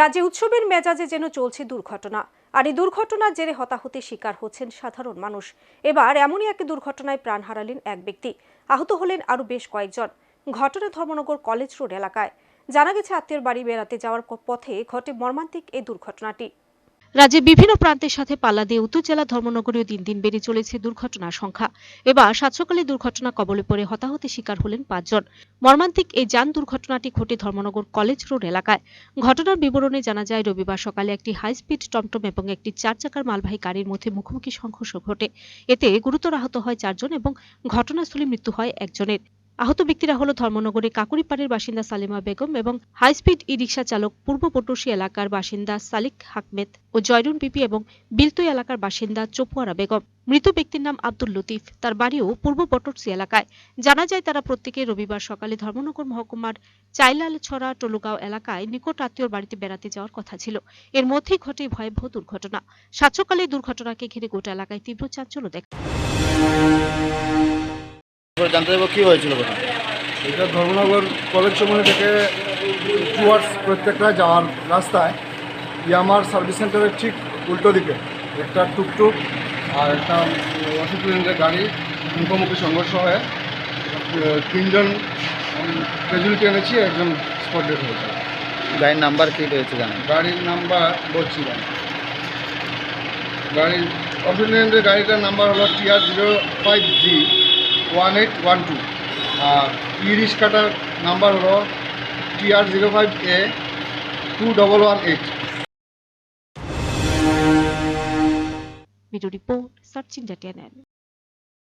রাজ্যে উৎসবের মেজাজে যেন চলছে দুর্ঘটনা। আর এই দুর্ঘটনার জেরে হতাহতে শিকার হচ্ছেন সাধারণ মানুষ। এবার এমনই এক দুর্ঘটনায় প্রাণ হারালেন এক ব্যক্তি। আহত হলেন আরও বেশ কয়েকজন। ঘটনা ধর্মনগর কলেজ রোড এলাকায়। জানা গেছে, আত্মীয়ের বাড়ি বেড়াতে যাওয়ার পথে ঘটে মর্মান্তিক এই দুর্ঘটনাটি। রাজ্যের বিভিন্ন প্রান্তের সাথে পাল্লা দিয়ে উত্তর জেলা ধর্মনগরেও দিন দিন বেড়ে চলেছে দুর্ঘটনার সংখ্যা। এবার সাত সকালে দুর্ঘটনা কবলে পড়ে হতাহতের শিকার হলেন পাঁচজন। মর্মান্তিক এই যান দুর্ঘটনাটি ঘটে ধর্মনগর কলেজ রোড এলাকায়। ঘটনার বিবরণে জানা যায়, রবিবার সকালে একটি হাই স্পিড টমটম এবং একটি চার চাকার মালবাহী গাড়ির মধ্যে মুখোমুখি সংঘর্ষ ঘটে। এতে গুরুতর আহত হয় চারজন এবং ঘটনাস্থলে মৃত্যু হয় একজনের। আহত ব্যক্তিরা হলো ধর্মনগরের কাকুরিপাড়ের বাসিন্দা সালিমা বেগম এবং হাই স্পিড ই রিক্সা চালক পূর্ব পটুশি এলাকার বাসিন্দা সালিক হাকমেদ ও জয়রুন বিপি এবং বিলতুই এলাকার বাসিন্দা চপুয়ারা বেগম। মৃত ব্যক্তির নাম আব্দুল লতিফ। তার বাড়িও পূর্ব পটরসি এলাকায়। জানা যায় তারা প্রত্যেকে রবিবার সকালে ধর্মনগর মহকুমার চাইলালছড়া টলুগাঁও এলাকায় নিকট আত্মীয়র বাড়িতে বেড়াতে যাওয়ার কথা ছিল। এর মধ্যেই ঘটে ভয়াবহ দুর্ঘটনা। সাত সকালে এই দুর্ঘটনাকে ঘিরে গোটা এলাকায় তীব্র চাঞ্চল্য দেখা জানতে চাইব কী হয়েছিল কোথাও এটা ধর্মনগর কলেজ চৌমনি থেকে টুয়ার্ডস প্রত্যেকটা যাওয়ার রাস্তায় ইয়ামার সার্ভিস সেন্টারের ঠিক উল্টো দিকে একটা টুকটুক আর একটা অশোক গাড়ি মুখোমুখি সংঘর্ষ হয়ে তিনজন ক্যাজুয়ালিটি এনেছি একজন স্পট ডেট হয়েছে। গাড়ির নাম্বার কী রয়েছে জানেন? গাড়ির নাম্বার বলছি না গাড়ির অশোক গাড়িটার নাম্বার হলো TR zero five G one eight one two আর ই রিক্সাটার নাম্বার হলো TR zero five A two double one eight video report searching TNN